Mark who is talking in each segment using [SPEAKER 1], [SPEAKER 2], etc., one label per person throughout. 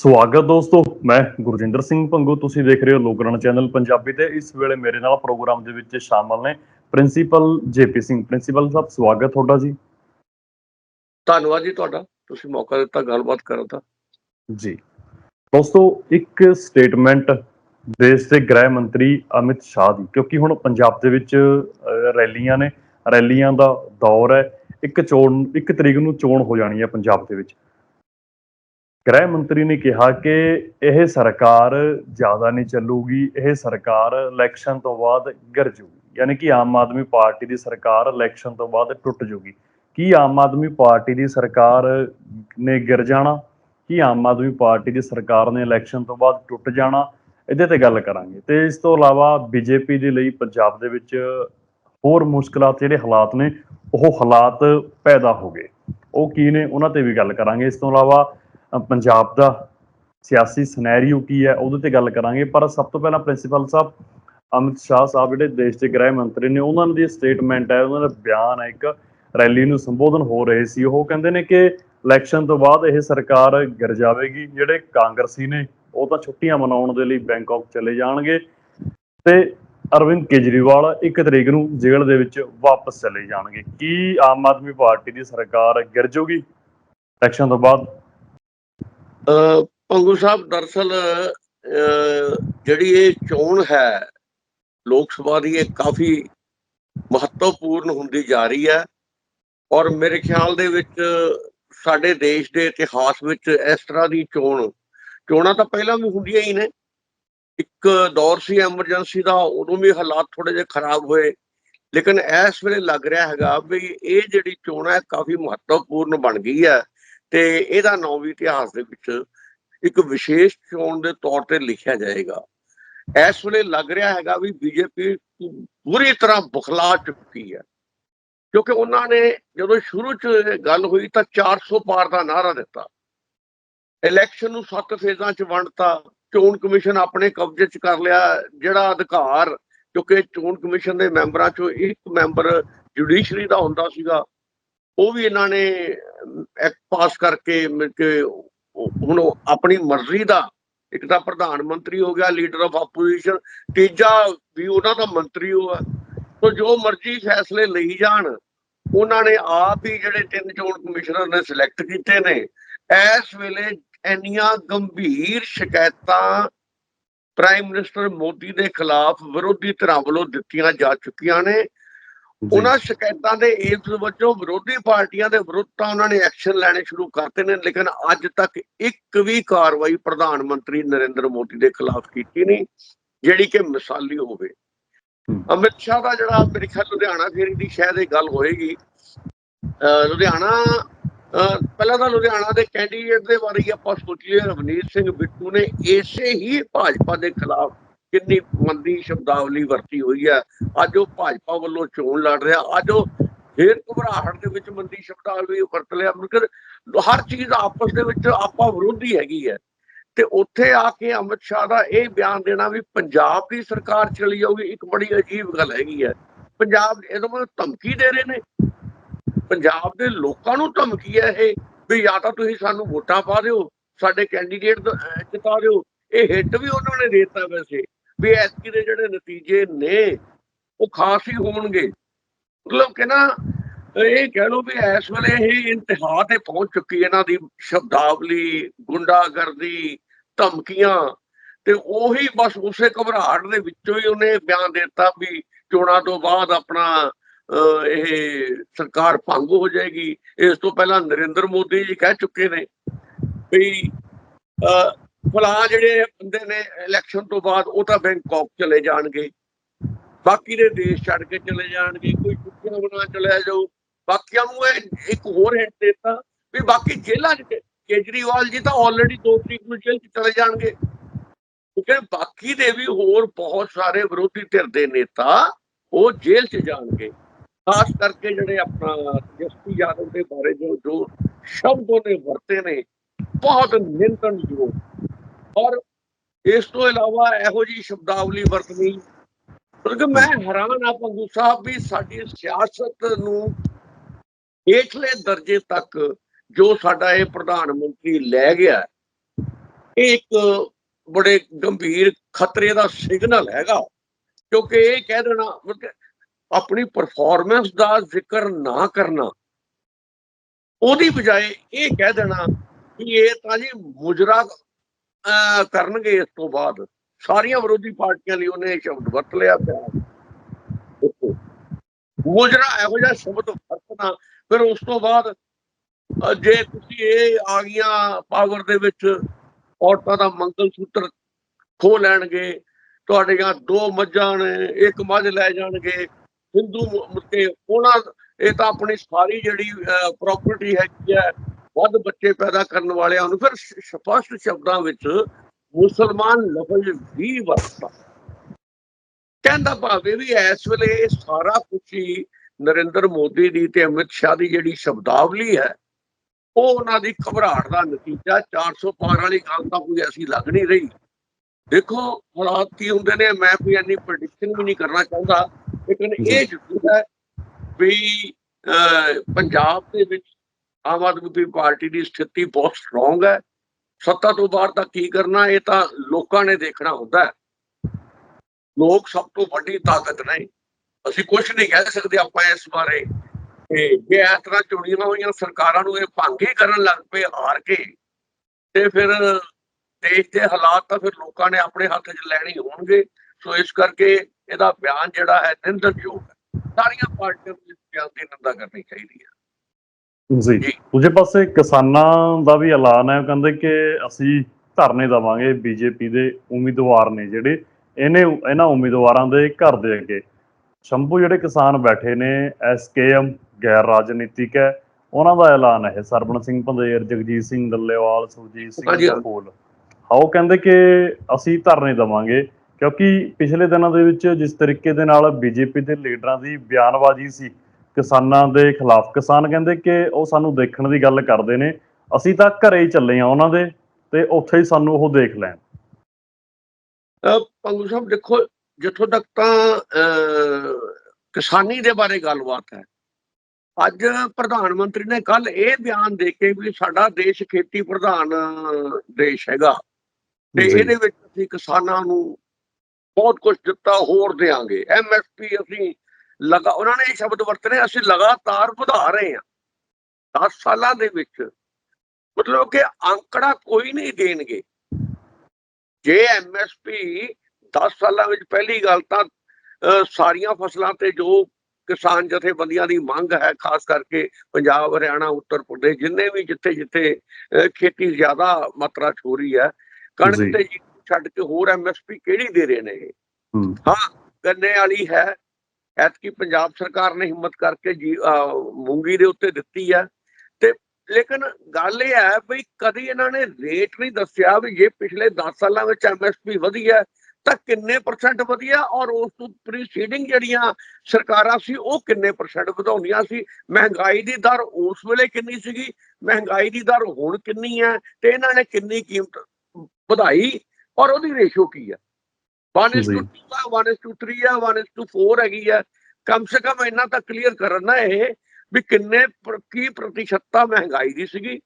[SPEAKER 1] ਸਵਾਗਤ ਦੋਸਤੋ ਮੈਂ ਗੁਰਜਿੰਦਰ ਸਿੰਘ ਭੰਗੂ ਤੁਸੀਂ ਦੇਖ ਰਹੇ ਹੋ ਲੋਕਰਨ ਚੈਨਲ ਪੰਜਾਬੀ ਤੇ ਇਸ ਵੇਲੇ ਮੇਰੇ ਨਾਲ ਪ੍ਰੋਗਰਾਮ ਦੇ ਵਿੱਚ ਸ਼ਾਮਲ ਨੇ ਪ੍ਰਿੰਸੀਪਲ ਜੇਪੀ ਸਿੰਘ। ਪ੍ਰਿੰਸੀਪਲ ਸਾਹਿਬ ਸਵਾਗਤ ਤੁਹਾਡਾ ਜੀ।
[SPEAKER 2] ਧੰਨਵਾਦ ਜੀ ਤੁਹਾਡਾ ਤੁਸੀਂ ਮੌਕਾ ਦਿੱਤਾ ਗੱਲਬਾਤ ਕਰਨ ਦਾ।
[SPEAKER 1] ਜੀ। ਦੋਸਤੋ ਇੱਕ ਸਟੇਟਮੈਂਟ ਦੇਸ਼ ਦੇ ਗ੍ਰਹਿ ਮੰਤਰੀ ਅਮਿਤ ਸ਼ਾਹ ਦੀ ਕਿਉਂਕਿ ਹੁਣ ਪੰਜਾਬ ਦੇ ਵਿੱਚ ਰੈਲੀਆਂ ਨੇ ਰੈਲੀਆਂ ਦਾ ਦੌਰ ਹੈ ਇੱਕ ਚੋਣ ਇੱਕ ਤਰੀਕ ਨੂੰ ਚੋਣ ਹੋ ਜਾਣੀ ਹੈ ਪੰਜਾਬ ਦੇ ਵਿੱਚ। ਗ੍ਰਹਿ ਮੰਤਰੀ ਨੇ ਕਿਹਾ ਕਿ ਇਹ ਸਰਕਾਰ ਜ਼ਿਆਦਾ ਨਹੀਂ ਚੱਲੂਗੀ, ਇਹ ਸਰਕਾਰ ਇਲੈਕਸ਼ਨ ਤੋਂ ਬਾਅਦ ਗਿਰ ਜੂਗੀ। ਯਾਨੀ ਕਿ ਆਮ ਆਦਮੀ ਪਾਰਟੀ ਦੀ ਸਰਕਾਰ ਇਲੈਕਸ਼ਨ ਤੋਂ ਬਾਅਦ ਟੁੱਟ ਜੂਗੀ। ਕੀ ਆਮ ਆਦਮੀ ਪਾਰਟੀ ਦੀ ਸਰਕਾਰ ਨੇ ਗਿਰ ਜਾਣਾ? ਕੀ ਆਮ ਆਦਮੀ ਪਾਰਟੀ ਦੀ ਸਰਕਾਰ ਨੇ ਇਲੈਕਸ਼ਨ ਤੋਂ ਬਾਅਦ ਟੁੱਟ ਜਾਣਾ? ਇਹਦੇ ਤੇ ਗੱਲ ਕਰਾਂਗੇ। ਤੇ ਇਸ ਤੋਂ ਇਲਾਵਾ ਬੀਜੇਪੀ ਦੇ ਲਈ ਪੰਜਾਬ ਦੇ ਵਿੱਚ ਹੋਰ ਮੁਸ਼ਕਲਾਂ ਜਿਹੜੇ ਹਾਲਾਤ ਨੇ, ਉਹ ਹਾਲਾਤ ਪੈਦਾ ਹੋ ਗਏ। ਉਹ ਕੀ ਨੇ, ਉਹਨਾਂ ਤੇ ਵੀ ਗੱਲ ਕਰਾਂਗੇ। ਇਸ ਤੋਂ ਇਲਾਵਾ ਪੰਜਾਬ ਦਾ ਸਿਆਸੀ ਸਿਨੈਰੀਓ ਕੀ ਹੈ, ਉਹਦੇ ਤੇ ਗੱਲ ਕਰਾਂਗੇ। ਪਰ ਸਭ ਤੋਂ ਪਹਿਲਾਂ ਪ੍ਰਿੰਸੀਪਲ ਸਾਹਿਬ, ਅਮਿਤ ਸ਼ਾਹ ਸਾਹਿਬ ਜਿਹੜੇ ਦੇਸ਼ ਦੇ ਗ੍ਰਹਿ ਮੰਤਰੀ ਨੇ, ਉਹਨਾਂ ਦੀ ਸਟੇਟਮੈਂਟ ਹੈ, ਉਹਨਾਂ ਦਾ ਬਿਆਨ ਹੈ, ਇੱਕ ਰੈਲੀ ਨੂੰ ਸੰਬੋਧਨ ਹੋ ਰਹੇ ਸੀ। ਉਹ ਕਹਿੰਦੇ ਨੇ ਕਿ ਇਲੈਕਸ਼ਨ ਤੋਂ ਬਾਅਦ ਇਹ ਸਰਕਾਰ ਗਿਰ ਜਾਵੇਗੀ। ਜਿਹੜੇ ਕਾਂਗਰਸੀ ਨੇ, ਉਹ ਤਾਂ ਛੁੱਟੀਆਂ ਮਨਾਉਣ ਦੇ ਲਈ ਬੈਂਕਾਕ ਚਲੇ ਜਾਣਗੇ। ਤੇ ਅਰਵਿੰਦ ਕੇਜਰੀਵਾਲ ਇੱਕ ਤਰੀਕ ਨੂੰ ਜੇਲ੍ਹ ਦੇ ਵਿੱਚ ਵਾਪਸ ਚਲੇ ਜਾਣਗੇ। ਕੀ ਆਮ ਆਦਮੀ ਪਾਰਟੀ ਦੀ ਸਰਕਾਰ ਗਿਰ ਜੂਗੀ ਇਲੈਕਸ਼ਨ ਤੋਂ ਬਾਅਦ
[SPEAKER 2] ਪੰਗੂ ਸਾਹਿਬ, ਦਰਸਲ, ਅਹ ਜਿਹੜੀ ਇਹ ਚੋਣ ਹੈ, ਲੋਕ ਸਭਾ ਦੀ ਇਹ ਕਾਫੀ ਮਹੱਤਵਪੂਰਨ ਹੁੰਦੀ ਜਾ ਰਹੀ ਹੈ ਔਰ ਮੇਰੇ ਖਿਆਲ ਦੇ ਵਿੱਚ ਸਾਡੇ ਦੇਸ਼ ਦੇ ਇਤਿਹਾਸ ਵਿੱਚ ਇਸ ਤਰ੍ਹਾਂ ਦੀ ਚੋਣ, ਚੋਣਾਂ ਤਾਂ ਪਹਿਲਾਂ ਵੀ ਹੁੰਦੀਆਂ ਹੀ ਨੇ। ਇੱਕ ਦੌਰ ਸੀ ਐਮਰਜੈਂਸੀ ਦਾ, ਉਦੋਂ ਵੀ ਹਾਲਾਤ ਥੋੜੇ ਜਿਹੇ ਖਰਾਬ ਹੋਏ। ਲੇਕਿਨ ਇਸ ਵੇਲੇ ਲੱਗ ਰਿਹਾ ਹੈਗਾ ਵੀ ਇਹ ਜਿਹੜੀ ਚੋਣ ਹੈ ਕਾਫੀ ਮਹੱਤਵਪੂਰਨ ਬਣ ਗਈ ਹੈ। ਤੇ ਇਹਦਾ ਨਾਂ ਵੀ ਇਤਿਹਾਸ ਦੇ ਵਿੱਚ ਇੱਕ ਵਿਸ਼ੇਸ਼ ਚੋਣ ਦੇ ਤੌਰ ਤੇ ਲਿਖਿਆ ਜਾਏਗਾ। ਇਸ ਵੇਲੇ ਲੱਗ ਰਿਹਾ ਹੈਗਾ ਵੀ ਬੀਜੇਪੀ ਪੂਰੀ ਤਰ੍ਹਾਂ ਬੁਖਲਾ ਚੁੱਕੀ ਹੈ। ਕਿਉਂਕਿ ਉਹਨਾਂ ਨੇ ਜਦੋਂ ਸ਼ੁਰੂ ਚ ਗੱਲ ਹੋਈ ਤਾਂ 400 ਪਾਰ ਦਾ ਨਾਰਾ ਦਿੱਤਾ। ਇਲੈਕਸ਼ਨ ਨੂੰ ਸੱਤ ਫੇਜ਼ਾਂ ਚ ਵੰਡਤਾ। ਚੋਣ ਕਮਿਸ਼ਨ ਆਪਣੇ ਕਬਜ਼ੇ ਚ ਕਰ ਲਿਆ। ਜਿਹੜਾ ਅਧਿਕਾਰ, ਕਿਉਂਕਿ ਚੋਣ ਕਮਿਸ਼ਨ ਦੇ ਮੈਂਬਰਾਂ ਚੋਂ ਇੱਕ ਮੈਂਬਰ ਜੁਡੀਸ਼ਰੀ ਦਾ ਹੁੰਦਾ ਸੀਗਾ, ਉਹ ਵੀ ਇਹਨਾਂ ਨੇ ਐਕਟ ਪਾਸ ਕਰਕੇ ਹੁਣ ਆਪਣੀ ਮਰਜ਼ੀ ਦਾ ਇੱਕ ਤਾਂ ਪ੍ਰਧਾਨ ਮੰਤਰੀ ਹੋ ਗਿਆ ਲੀਡਰ ਆਫ ਆਪੋਜੀਸ਼ਨ ਤੀਜਾ ਵੀ ਉਹਨਾਂ ਦਾ ਮੰਤਰੀ ਹੋਆ ਤੋ ਜੋ ਮਰਜ਼ੀ ਫੈਸਲੇ ਲਈ ਜਾਣ, ਉਹਨਾਂ ਨੇ ਆਪ ਹੀ ਜਿਹੜੇ ਤਿੰਨ ਚੋਣ ਕਮਿਸ਼ਨਰ ਨੇ ਸਿਲੈਕਟ ਕੀਤੇ ਨੇ, ਇਸ ਵੇਲੇ ਇੰਨੀਆਂ ਗੰਭੀਰ ਸ਼ਿਕਾਇਤਾਂ ਪ੍ਰਾਈਮ ਮਿਨਿਸਟਰ ਮੋਦੀ ਦੇ ਖਿਲਾਫ ਵਿਰੋਧੀ ਧਿਰਾਂ ਵੱਲੋਂ ਦਿੱਤੀਆਂ ਜਾ ਚੁੱਕੀਆਂ ਨੇ। ਉਹਨਾਂ ਸ਼ਿਕਾਇਤਾਂ ਦੇ ਇਸ ਵਜੋਂ ਵਿਰੋਧੀ ਪਾਰਟੀਆਂ ਦੇ ਵਿਰੁੱਧ ਤਾਂ ਉਹਨਾਂ ਨੇ ਐਕਸ਼ਨ ਲੈਣੇ ਸ਼ੁਰੂ ਕਰਤੇ ਨੇ ਲੇਕਿਨ ਅੱਜ ਤੱਕ ਇੱਕ ਵੀ ਕਾਰਵਾਈ ਪ੍ਰਧਾਨ ਮੰਤਰੀ ਨਰਿੰਦਰ ਮੋਦੀ ਦੇ ਖਿਲਾਫ ਕੀਤੀ ਨਹੀਂ ਜਿਹੜੀ ਕਿ ਮਿਸਾਲੀ ਹੋਵੇ। ਅਮਿਤ ਸ਼ਾਹ ਦਾ ਜਿਹੜਾ ਮੇਰੇ ਖਿਆਲ ਲੁਧਿਆਣਾ ਫੇਰੀ ਦੀ ਸ਼ਾਇਦ ਇਹ ਗੱਲ ਹੋਏਗੀ। ਲੁਧਿਆਣਾ ਪਹਿਲਾਂ ਤਾਂ ਲੁਧਿਆਣਾ ਦੇ ਕੈਂਡੀਡੇਟ ਦੇ ਬਾਰੇ ਹੀ ਆਪਾਂ ਸੋਚੀਏ ਰਵਨੀਤ ਸਿੰਘ ਬਿੱਟੂ ਨੇ ਇਸੇ ਹੀ ਭਾਜਪਾ ਦੇ ਖਿਲਾਫ ਕਿੰਨੀ ਮੰਦੀ ਸ਼ਬਦਾਵਲੀ ਵਰਤੀ ਹੋਈ ਹੈ। ਅੱਜ ਉਹ ਭਾਜਪਾ ਵੱਲੋਂ ਚੋਣ ਲੜ ਰਿਹਾ। ਅੱਜ ਉਹ ਫੇਰ ਘਬਰਾਹਟ ਦੇ ਵਿੱਚ ਮੰਦੀ ਸ਼ਬਦਾਵਲੀ ਵਰਤ ਲਿਆ। ਮਤਲਬ ਹਰ ਚੀਜ਼ ਆਪਸ ਦੇ ਵਿੱਚ ਆਪਾ ਵਿਰੋਧੀ ਹੈਗੀ ਹੈ। ਤੇ ਉੱਥੇ ਆ ਕੇ ਅਮਿਤ ਸ਼ਾਹ ਦਾ ਇਹ ਬਿਆਨ ਦੇਣਾ ਵੀ ਪੰਜਾਬ ਦੀ ਸਰਕਾਰ ਚਲੀ ਜਾਊਗੀ, ਇੱਕ ਬੜੀ ਅਜੀਬ ਗੱਲ ਹੈਗੀ ਹੈ। ਪੰਜਾਬ ਇਹਦਾ ਮਤਲਬ ਧਮਕੀ ਦੇ ਰਹੇ ਨੇ। ਪੰਜਾਬ ਦੇ ਲੋਕਾਂ ਨੂੰ ਧਮਕੀ ਹੈ ਇਹ, ਵੀ ਜਾਂ ਤਾਂ ਤੁਸੀਂ ਸਾਨੂੰ ਵੋਟਾਂ ਪਾ ਦਿਓ, ਸਾਡੇ ਕੈਂਡੀਡੇਟ ਜਿਤਾ ਦਿਓ। ਇਹ ਹਿੱਟ ਵੀ ਉਹਨਾਂ ਨੇ ਦੇਤਾ ਵੈਸੇ। ਵੀ ਦੇ ਜਿਹੜੇ ਨਤੀਜੇ ਨੇ ਉਹ ਖਾਸ ਹੀ ਹੋਣਗੇ। ਮਤਲਬ ਕਿ ਨਾ ਇਹ ਕਹਿ ਲਓ ਵੀ ਇਸ ਵੇਲੇ ਇਹ ਇੰਤਹਾ ਤੇ ਪਹੁੰਚ ਚੁੱਕੀ ਇਹਨਾਂ ਦੀ ਸ਼ਬਦਾਵਲੀ ਗੁੰਡਾਗਰਦੀ ਧਮਕੀਆਂ ਤੇ ਉਹੀ ਬਸ ਉਸੇ ਘਬਰਾਹਟ ਦੇ ਵਿੱਚੋਂ ਹੀ ਉਹਨੇ ਬਿਆਨ ਦਿੱਤਾ ਵੀ ਚੋਣਾਂ ਤੋਂ ਬਾਅਦ ਆਪਣਾ ਅਹ, ਇਹ ਸਰਕਾਰ ਭੰਗ ਹੋ ਜਾਏਗੀ। ਇਸ ਤੋਂ ਪਹਿਲਾਂ ਨਰਿੰਦਰ ਮੋਦੀ ਜੀ ਕਹਿ ਚੁੱਕੇ ਨੇ ਵੀ ਅਹ, ਫਲਾ ਜਿਹੜੇ ਬੰਦੇ ਨੇ ਇਲੈਕਸ਼ਨ ਤੋਂ ਬਾਅਦ ਉਹ ਤਾਂ ਬੈਂਕਾਕ ਚਲੇ ਜਾਣਗੇ। ਬਾਕੀ ਦੇ ਦੇਸ਼ ਛੱਡ ਕੇ ਚਲੇ ਜਾਣਗੇ ਕੋਈ ਛੁੱਟੀਆਂ ਬਣਾ ਚਲਿਆ ਜਾਊ। ਬਾਕੀਆਂ ਨੂੰ ਇੱਕ ਹੋਰ ਹਿੰਟ ਦਿੱਤਾ ਵੀ ਬਾਕੀ ਜੇਲ੍ਹਾਂ 'ਚ ਕੇਜਰੀਵਾਲ ਜੀ ਤਾਂ ਆਲਰੇਡੀ 2 ਤਰੀਕ ਨੂੰ ਜੇਲ੍ਹ 'ਚ ਚਲੇ ਜਾਣਗੇ। ਕਿਉਂਕਿ ਬਾਕੀ ਦੇ ਵੀ ਹੋਰ ਬਹੁਤ ਸਾਰੇ ਵਿਰੋਧੀ ਧਿਰ ਦੇ ਨੇਤਾ ਉਹ ਜੇਲ੍ਹ 'ਚ ਜਾਣਗੇ। ਖਾਸ ਕਰਕੇ ਜਿਹੜੇ ਆਪਣਾ ਜਸਪੀ ਯਾਦਵ ਦੇ ਬਾਰੇ ਜੋ ਜੋ ਸ਼ਬਦ ਉਹਨੇ ਵਰਤੇ ਨੇ ਬਹੁਤ ਨਿੰਦਣਯੋਗ। ਔਰ ਇਸ ਤੋਂ ਇਲਾਵਾ ਇਹੋ ਜੀ ਸ਼ਬਦਾਵਲੀ ਵਰਤਣੀ। ਕਿਉਂਕਿ ਮੈਂ ਹੈਰਾਨ ਆ ਪੰਗੂ ਸਾਹਿਬ ਵੀ ਸਾਡੀ ਸਿਆਸਤ ਨੂੰ ਹੇਠਲੇ ਦਰਜੇ ਤੱਕ ਜੋ ਸਾਡਾ ਇਹ ਪ੍ਰਧਾਨ ਮੰਤਰੀ ਲੈ ਗਿਆ, ਇਹ ਇੱਕ ਬੜੇ ਗੰਭੀਰ ਖਤਰੇ ਦਾ ਸਿਗਨਲ ਹੈਗਾ। ਕਿਉਂਕਿ ਇਹ ਕਹਿ ਦੇਣਾ ਆਪਣੀ ਪਰਫਾਰਮੈਂਸ ਦਾ ਜ਼ਿਕਰ ਨਾ ਕਰਨਾ, ਉਹਦੀ ਬਜਾਏ ਇਹ ਕਹਿ ਦੇਣਾ ਕਿ ਇਹ ਤਾਂ ਜੀ ਮੁਜਰਾ ਕਰਨਗੇ ਇਸ ਤੋਂ ਬਾਅਦ। ਸਾਰੀਆਂ ਵਿਰੋਧੀ ਪਾਰਟੀਆਂ ਲਈ ਉਹਨੇ ਇਹ ਸ਼ਬਦ ਵਰਤ ਲਿਆ ਪਿਆ। ਮੁਜਰਾ ਇਹੋ ਜਿਹਾ ਸ਼ਬਦ ਵਰਤਣਾ, ਫਿਰ ਉਸ ਤੋਂ ਬਾਅਦ ਜੇ ਤੁਸੀਂ ਇਹ ਆ ਗਈਆਂ ਪਾਵਰ ਦੇ ਵਿੱਚ, ਔਰਤਾਂ ਦਾ ਮੰਗਲ ਸੂਤਰ ਖੋ ਲੈਣਗੇ ਤੁਹਾਡੀਆਂ ਦੋ ਮੱਝਾਂ ਨੇ, ਇੱਕ ਮੱਝ ਲੈ ਜਾਣਗੇ, ਹਿੰਦੂ ਮੁ- ਮੁੱਕੇ ਉਹਨਾਂ, ਇਹ ਤਾਂ ਆਪਣੀ ਸਾਰੀ ਜਿਹੜੀ ਪ੍ਰਾਪਰਟੀ ਹੈਗੀ ਹੈ ਵੱਧ ਬੱਚੇ ਪੈਦਾ ਕਰਨ ਵਾਲਿਆਂ ਨੂੰ ਫਿਰ ਸਪਸ਼ਟ ਸ਼ਬਦਾਂ ਵਿੱਚ ਮੁਸਲਮਾਨ ਲਫ਼ਜ਼ ਵੀ ਵਰਤਦਾ। ਕਹਿੰਦਾ ਭਾਵੇਂ ਵੀ ਇਸ ਵੇਲੇ ਸਾਰਾ ਕੁਝ ਹੀ ਨਰਿੰਦਰ ਮੋਦੀ ਦੀ ਤੇ ਅਮਿਤ ਸ਼ਾਹ ਦੀ ਜਿਹੜੀ ਸ਼ਬਦਾਵਲੀ ਹੈ ਉਹ ਉਹਨਾਂ ਦੀ ਘਬਰਾਹਟ ਦਾ ਨਤੀਜਾ 400 ਪਾਰ ਵਾਲੀ ਗੱਲ ਤਾਂ ਕੋਈ ਐਸੀ ਲੱਗ ਨਹੀਂ ਰਹੀ। ਦੇਖੋ ਹਾਲਾਤ ਕੀ ਹੁੰਦੇ ਨੇ ਮੈਂ ਕੋਈ ਇੰਨੀ ਪ੍ਰੈਡਿਕਸ਼ਨ ਵੀ ਨਹੀਂ ਕਰਨਾ ਚਾਹੁੰਦਾ ਲੇਕਿਨ ਇਹ ਜ਼ਰੂਰ ਹੈ ਵੀ ਪੰਜਾਬ ਦੇ ਵਿੱਚ ਆਮ ਆਦਮੀ ਪਾਰਟੀ ਦੀ ਸਥਿਤੀ ਬਹੁਤ ਸਟਰੋਂਗ ਹੈ। ਸੱਤਾ ਤੋਂ ਬਾਹਰ ਤਾਂ ਕੀ ਕਰਨਾ, ਇਹ ਤਾਂ ਲੋਕਾਂ ਨੇ ਦੇਖਣਾ ਹੁੰਦਾ ਹੈ। ਲੋਕ ਸਭ ਤੋਂ ਵੱਡੀ ਤਾਕਤ ਨੇ। ਅਸੀਂ ਕੁਝ ਨਹੀਂ ਕਹਿ ਸਕਦੇ ਆਪਾਂ ਇਸ ਬਾਰੇ। ਤੇ ਜੇ ਇਸ ਤਰ੍ਹਾਂ ਚੁਣੀਆਂ ਹੋਈਆਂ, ਸਰਕਾਰਾਂ ਨੂੰ ਇਹ ਭੰਗ ਹੀ ਕਰਨ ਲੱਗ ਪਏ ਹਾਰ ਕੇ, ਤੇ ਫਿਰ ਦੇਸ਼ ਦੇ ਹਾਲਾਤ ਤਾਂ ਫਿਰ ਲੋਕਾਂ ਨੇ ਆਪਣੇ ਹੱਥ 'ਚ ਲੈਣੇ ਹੋਣਗੇ। ਸੋ ਇਸ ਕਰਕੇ ਇਹਦਾ ਬਿਆਨ ਜਿਹੜਾ ਹੈ, ਨਿੰਦਣਯੋਗ ਹੈ। ਸਾਰੀਆਂ ਪਾਰਟੀਆਂ ਨੂੰ ਇਸ ਬਿਆਨ ਦੀ ਨਿੰਦਾ ਕਰਨੀ ਚਾਹੀਦੀ ਹੈ।
[SPEAKER 1] ਜੀ। ਦੂਜੇ ਪਾਸੇ ਕਿਸਾਨਾਂ ਦਾ ਵੀ ਐਲਾਨ ਹੈ ਉਹ ਕਹਿੰਦੇ ਕਿ ਅਸੀਂ ਧਰਨੇ ਦੇਵਾਂਗੇ ਬੀਜੇਪੀ ਦੇ ਉਮੀਦਵਾਰ ਨੇ ਜਿਹੜੇ ਇਹਨੇ ਇਹਨਾਂ ਉਮੀਦਵਾਰਾਂ ਦੇ ਘਰ ਦੇ ਅੱਗੇ ਸ਼ੰਭੂ ਜਿਹੜੇ ਕਿਸਾਨ ਬੈਠੇ ਨੇ ਐਸਕੇਐਮ ਗੈਰ ਰਾਜਨੀਤਿਕ ਹੈ ਉਹਨਾਂ ਦਾ ਐਲਾਨ ਹੈ ਸਰਬਣ ਸਿੰਘ ਪੰਦੇਰ ਜਗਜੀਤ ਸਿੰਘ ਦੱਲੇਵਾਲ ਸੁਰਜੀਤ ਸਿੰਘ
[SPEAKER 2] ਹਾਂਜੀ, ਹਾਂ।
[SPEAKER 1] ਕਪੂਲ ਆਓ ਕਹਿੰਦੇ ਕਿ ਅਸੀਂ ਧਰਨੇ ਦੇਵਾਂਗੇ ਕਿਉਂਕਿ ਪਿਛਲੇ ਦਿਨਾਂ ਦੇ ਵਿੱਚ ਜਿਸ ਤਰੀਕੇ ਦੇ ਨਾਲ ਬੀਜੇਪੀ ਦੇ ਲੀਡਰਾਂ ਦੀ ਬਿਆਨਬਾਜ਼ੀ ਸੀ ਕਿਸਾਨਾਂ ਦੇ ਖਿਲਾਫ ਕਿਸਾਨ ਕਹਿੰਦੇ ਕਿ ਉਹ ਸਾਨੂੰ ਦੇਖਣ ਦੀ ਗੱਲ ਕਰਦੇ ਨੇ ਅਸੀਂ ਤਾਂ ਘਰੇ ਹੀ ਚੱਲੇ ਆ ਉਹਨਾਂ ਦੇ ਤੇ ਉੱਥੇ ਹੀ ਸਾਨੂੰ ਉਹ ਦੇਖ ਲੈਣ।
[SPEAKER 2] ਪੰਗੂ ਸਾਹਿਬ ਦੇਖੋ ਜਿੱਥੋਂ ਤੱਕ ਤਾਂ ਕਿਸਾਨੀ ਦੇ ਬਾਰੇ ਗੱਲਬਾਤ ਹੈ। ਅੱਜ ਪ੍ਰਧਾਨ ਮੰਤਰੀ ਨੇ ਕੱਲ ਇਹ ਬਿਆਨ ਦੇ ਕੇ ਵੀ ਸਾਡਾ ਦੇਸ਼ ਖੇਤੀ ਪ੍ਰਧਾਨ ਦੇਸ਼ ਹੈਗਾ। ਤੇ। ਇਹਦੇ ਵਿੱਚ ਅਸੀਂ ਕਿਸਾਨਾਂ ਨੂੰ ਬਹੁਤ ਕੁਝ ਦਿੱਤਾ ਹੋਰ ਦੇਾਂਗੇ ਐਮਐਸਪੀ ਅਸੀਂ ਲਗਾ ਉਹਨਾਂ ਨੇ ਇਹ ਸ਼ਬਦ ਵਰਤਨੇ ਅਸੀਂ ਲਗਾਤਾਰ ਵਧਾ ਰਹੇ ਹਾਂ। 10 ਸਾਲਾਂ ਦੇ ਵਿੱਚ ਮਤਲਬ ਕਿ ਅੰਕੜਾ ਕੋਈ ਨਹੀਂ ਦੇਣਗੇ। ਜੇ ਐਮਐਸਪੀ 10 ਸਾਲਾਂ ਵਿੱਚ ਪਹਿਲੀ ਗੱਲ ਤਾਂ ਸਾਰੀਆਂ ਫਸਲਾਂ ਤੇ ਜੋ ਕਿਸਾਨ ਜਥੇਬੰਦੀਆਂ ਦੀ ਮੰਗ ਹੈ ਖਾਸ ਕਰਕੇ ਪੰਜਾਬ ਹਰਿਆਣਾ ਉੱਤਰ ਪ੍ਰਦੇਸ਼ ਜਿੰਨੇ ਵੀ ਜਿੱਥੇ ਜਿੱਥੇ ਖੇਤੀ ਜ਼ਿਆਦਾ ਮਾਤਰਾ 'ਚ ਹੋ ਰਹੀ ਹੈ। ਕਣਕ ਤੇ ਛੱਡ ਕੇ ਹੋਰ ਐਮਐਸਪੀ ਕਿਹੜੀ ਦੇ ਰਹੇ ਨੇ
[SPEAKER 1] ਹੂੰ
[SPEAKER 2] ਗੰਨੇ ਵਾਲੀ ਹੈ ਐਤਕੀ ਪੰਜਾਬ ਸਰਕਾਰ ਨੇ ਹਿੰਮਤ ਕਰਕੇ ਜੀ ਮੂੰਗੀ ਦੇ ਉੱਤੇ ਦਿੱਤੀ ਹੈ ਤੇ ਲੇਕਿਨ ਗੱਲ ਇਹ ਹੈ ਵੀ ਕਦੀ ਇਹਨਾਂ ਨੇ ਰੇਟ ਨਹੀਂ ਦੱਸਿਆ ਵੀ ਜੇ ਪਿਛਲੇ 10 ਸਾਲਾਂ ਵਿੱਚ ਐਮਐਸਪੀ ਵਧੀ ਹੈ ਤਾਂ ਕਿੰਨੇ ਪਰਸੈਂਟ ਵਧੀਆ ਔਰ ਉਸ ਤੋਂ ਪ੍ਰੀਸੀਡਿੰਗ ਜਿਹੜੀਆਂ ਸਰਕਾਰਾਂ ਸੀ, ਉਹ ਕਿੰਨੇ ਪਰਸੈਂਟ ਵਧਾਉਂਦੀਆਂ ਸੀ। ਮਹਿੰਗਾਈ ਦੀ ਦਰ ਉਸ ਵੇਲੇ ਕਿੰਨੀ ਸੀਗੀ, ਮਹਿੰਗਾਈ ਦੀ ਦਰ ਹੁਣ ਕਿੰਨੀ ਹੈ ਤੇ ਇਹਨਾਂ ਨੇ ਕਿੰਨੀ ਕੀਮਤ ਵਧਾਈ ਔਰ ਉਹਦੀ ਰੇਸ਼ੋ ਕੀ ਹੈ? 1 is
[SPEAKER 1] ਜੀ।
[SPEAKER 2] to 2 ਹੈ 1 is to 3 ਹੈ 1 is to 4 ਹੈਗੀ ਹੈ ਕਮ ਸੇ ਕਮ ਇੰਨਾ ਤਾਂ ਕਲੀਅਰ ਕਰਨਾ ਇਹ ਵੀ ਕਿੰਨੇ ਪ੍ਰ- ਕੀ ਪ੍ਰਤੀਸ਼ਤਤਾ ਮਹਿੰਗਾਈ ਦੀ ਸੀਗੀ